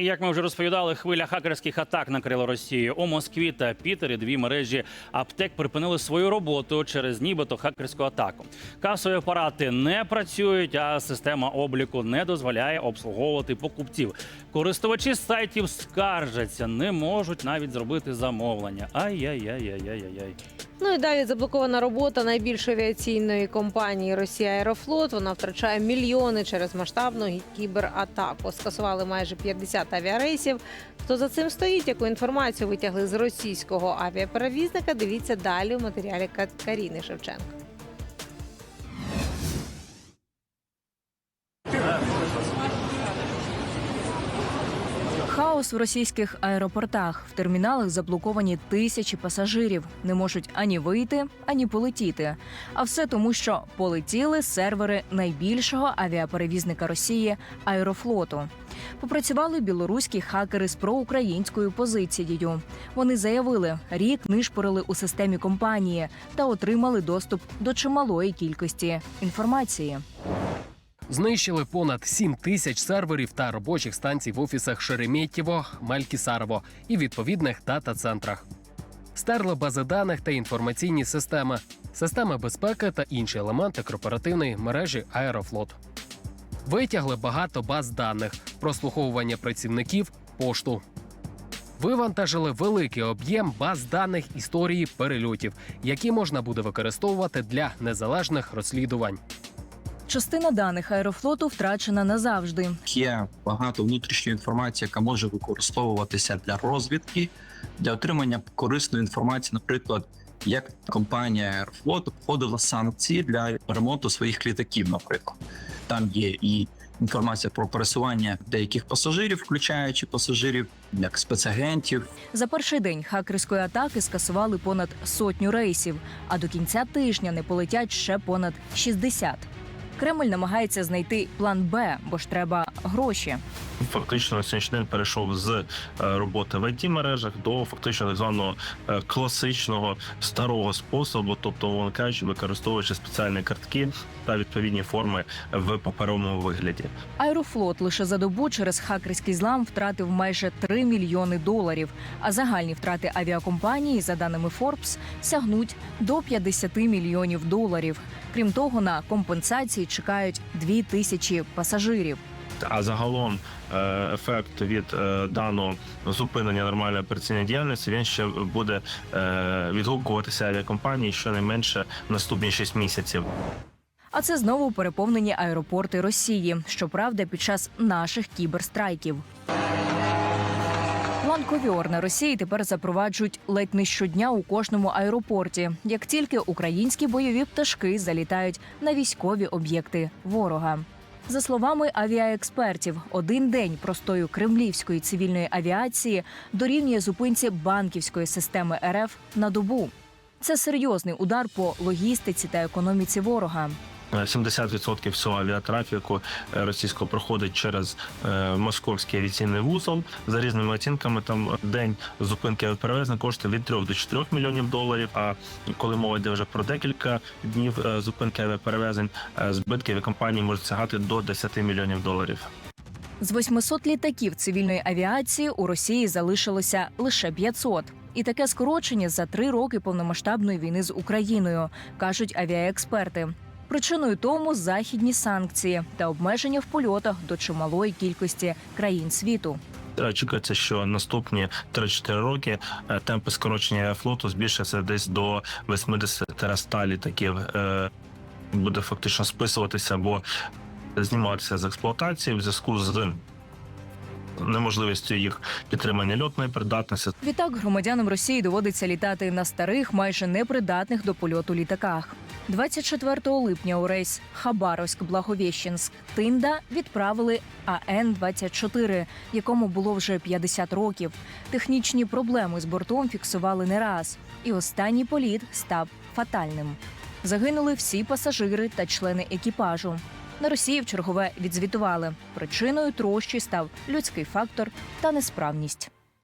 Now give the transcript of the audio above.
Як ми вже розповідали, хвиля хакерських атак накрила Росію. У Москві та Пітері дві мережі аптек припинили свою роботу через нібито хакерську атаку. Касові апарати не працюють, а система обліку не дозволяє обслуговувати покупців. Користувачі сайтів скаржаться, не можуть навіть зробити замовлення. Ай-яй-яй-яй-яй-яй. Ну і далі заблокована робота найбільшої авіаційної компанії Росія Аерофлот. Вона втрачає мільйони через масштабну кібератаку. Скасували майже 50 авіарейсів. Хто за цим стоїть? Яку інформацію витягли з російського авіаперевізника? Дивіться далі у матеріалі Ка- Каріни Шевченко. Хаос в російських аеропортах. В терміналах заблоковані тисячі пасажирів. Не можуть ані вийти, ані полетіти. А все тому, що полетіли сервери найбільшого авіаперевізника Росії Аерофлоту. Попрацювали білоруські хакери з проукраїнською позицією. Вони заявили, рік нишпорили у системі компанії та отримали доступ до чималої кількості інформації. Знищили понад 7 тисяч серверів та робочих станцій в офісах Шереметьєво, Малькісарово і відповідних дата-центрах. Стерли бази даних та інформаційні системи, системи безпеки та інші елементи корпоративної мережі Аерофлот. Витягли багато баз даних, прослуховування працівників, пошту. Вивантажили великий об'єм баз даних історії перельотів, які можна буде використовувати для незалежних розслідувань. Частина даних аерофлоту втрачена назавжди. Є багато внутрішньої інформації, яка може використовуватися для розвідки, для отримання корисної інформації, наприклад, як компанія Aeroflot обходила санкції для ремонту своїх літаків. Наприклад, там є і інформація про пересування деяких пасажирів, включаючи пасажирів як спецагентів, За перший день хакерської атаки скасували понад сотню рейсів, а до кінця тижня не полетять ще понад 60. Кремль намагається знайти план Б, бо ж треба гроші. фактично на сьогоднішній день перейшов з е, роботи в it мережах до фактично так званого е, класичного старого способу, тобто мовно кажучи, використовуючи спеціальні картки та відповідні форми в паперовому вигляді. Аерофлот лише за добу через хакерський злам втратив майже 3 мільйони доларів. А загальні втрати авіакомпанії, за даними Forbes, сягнуть до 50 мільйонів доларів. Крім того, на компенсації чекають 2 тисячі пасажирів. А загалом е, ефект від е, даного зупинення нормальної операційної діяльності він ще буде е, відгукуватися авіакомпанії щонайменше наступні 6 місяців. А це знову переповнені аеропорти Росії. Щоправда, під час наших кіберстрайків. План ковіор на Росії тепер запроваджують ледь не щодня у кожному аеропорті, як тільки українські бойові пташки залітають на військові об'єкти ворога. За словами авіаекспертів, один день простою кремлівської цивільної авіації дорівнює зупинці банківської системи РФ на добу. Це серйозний удар по логістиці та економіці ворога. Е, 70% всього авіатрафіку е, російського проходить через е, московський авіаційний вузол. За різними оцінками, там день зупинки авіаперевезень коштує від 3 до 4 мільйонів доларів. А коли мова йде вже про декілька днів е, зупинки авіаперевезень, збитки авіакомпанії можуть сягати до 10 мільйонів доларів. З 800 літаків цивільної авіації у Росії залишилося лише 500. І таке скорочення за три роки повномасштабної війни з Україною, кажуть авіаексперти. Причиною тому західні санкції та обмеження в польотах до чималої кількості країн світу. Очікується, що наступні 3-4 роки е, темпи скорочення флоту збільшаться десь до 80-100 літаків. Е, Буде фактично списуватися або зніматися з експлуатації в зв'язку з неможливістю їх підтримання льотної придатності. Відтак громадянам Росії доводиться літати на старих, майже непридатних до польоту літаках. 24 липня у рейс Хабаровськ-Благовіщенськ Тинда відправили АН-24, якому було вже 50 років. Технічні проблеми з бортом фіксували не раз, і останній політ став фатальним. Загинули всі пасажири та члени екіпажу. На Росії в чергове відзвітували. Причиною трощі став людський фактор та несправність.